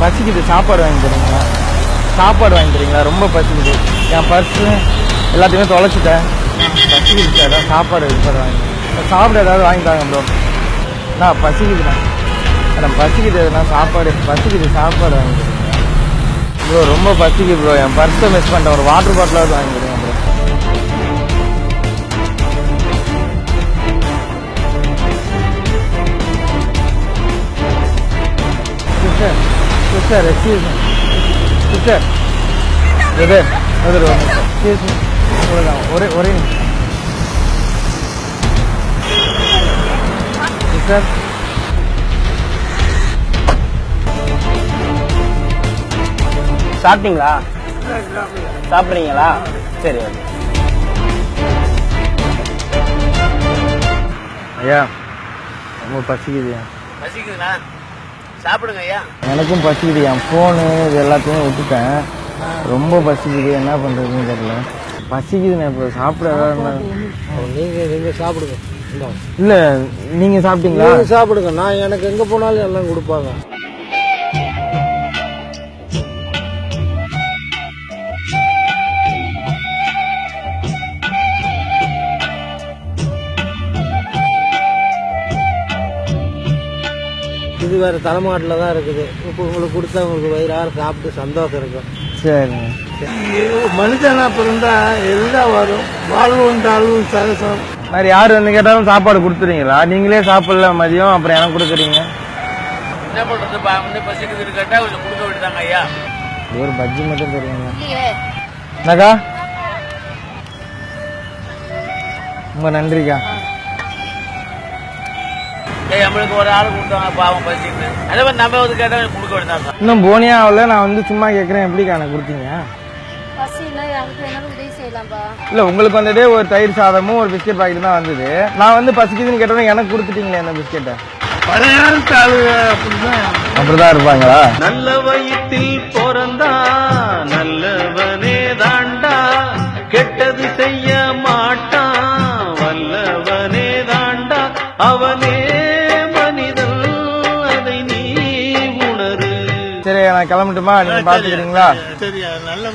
பசிக்குது. சாப்பாடு வாங்கி தரீங்களா? சாப்பாடு வாங்கி தரீங்களா? ரொம்ப பசிக்குது. என் பர்ஸு எல்லாத்தையுமே தொலைச்சிட்டேன். பசிக்குது சார் சாப்பாடு சாப்பாடு வாங்கி சாப்பிட ஏதாவது வாங்கி தாங்க ப்ரோ நான் பசிக்குதுண்ணா மேடம் பசிக்குது. எதுனா சாப்பாடு. பசிக்குது. சாப்பாடு வாங்கி ப்ரோ ரொம்ப பசிக்குது ப்ரோ என் பர்ஸை மிஸ் பண்ணிட்டேன். ஒரு வாட்டர் பாட்டிலாவது வாங்கி தரீங்க bro sister sister excuse sister brother brother excuse அவ்வளோதான் ஒரே ஒரே நிமிஷம் சிஸ்டர் சாப்பிட்டீங்களா? சாப்பிட்றீங்களா? சரி ஓகே. ஐயா ரொம்ப பசிக்குதுயா பசிக்குதுண்ணா? சாப்பிடுங்க ஐயா. எனக்கும் பசிக்குது என் ஃபோனு இது எல்லாத்தையும் விட்டுட்டேன். ரொம்ப பசிக்குது என்ன பண்ணுறதுன்னு தெரியல. பசிக்குதுண்ணே இப்போ சாப்பிட ஏதாவது நீங்க நீங்க சாப்பிடுங்க. இல்லை நீங்கள் சாப்பிட்டீங்களா? சாப்பிடுங்க. நான் எனக்கு எங்க போனாலும் எல்லாம் கொடுப்பாங்க. இது வேற தலைமாட்டில் தான் இருக்குது. இப்போ உங்களுக்கு கொடுத்தா உங்களுக்கு வயிறார சாப்பிட்டு சந்தோஷம் இருக்கும். சரிங்க. மனுஷனா பிறந்தா எல்லாம் வரும். வாழ்வு உண்டாலும் சகசம் மாதிரி யார் வந்து கேட்டாலும் சாப்பாடு கொடுத்துறீங்களா? நீங்களே சாப்பிடல மதியம் அப்புறம் எனக்கு கொடுக்குறீங்க. என்ன பண்றது? பா வந்து பசிக்குதுன்னு கேட்டா கொஞ்சம் கொடுக்க விட்டுதாங்க ஐயா. ஒரு பஜ்ஜி மட்டும் தெரியுங்க என்னக்கா? ரொம்ப நன்றிக்கா. நம்மளுக்கு ஒரு ஆள் கொடுத்தாங்க பாவம் பசிக்குது. அதே மாதிரி நம்ம வந்து கேட்டா கொஞ்சம் கொடுக்க விட்டுதாங்க இன்னும் போனியா ஆகல நான் வந்து சும்மா கேட்குறேன் எப்படிக்கா எனக்கு கொடுத்தீங்க? இல்லை உங்களுக்கு வந்ததே ஒரு தயிர் சாதமும் ஒரு பிஸ்கெட் பாக்கெட் தான் வந்தது. நான் வந்து பசிக்குதுன்னு கேட்டோம் எனக்கு கொடுத்துட்டீங்களே அந்த பிஸ்கெட்டை அப்படிதான் இருப்பாங்களா? நல்ல வயிற்றில் பிறந்தா நல்லவனே தாண்டா. கெட்டது செய்ய மாட்டான் வல்லவனே தாண்டா. அவனே சரி நான் கிளம்பட்டுமா? நீங்க பாத்துக்கிறீங்களா சரி. நல்ல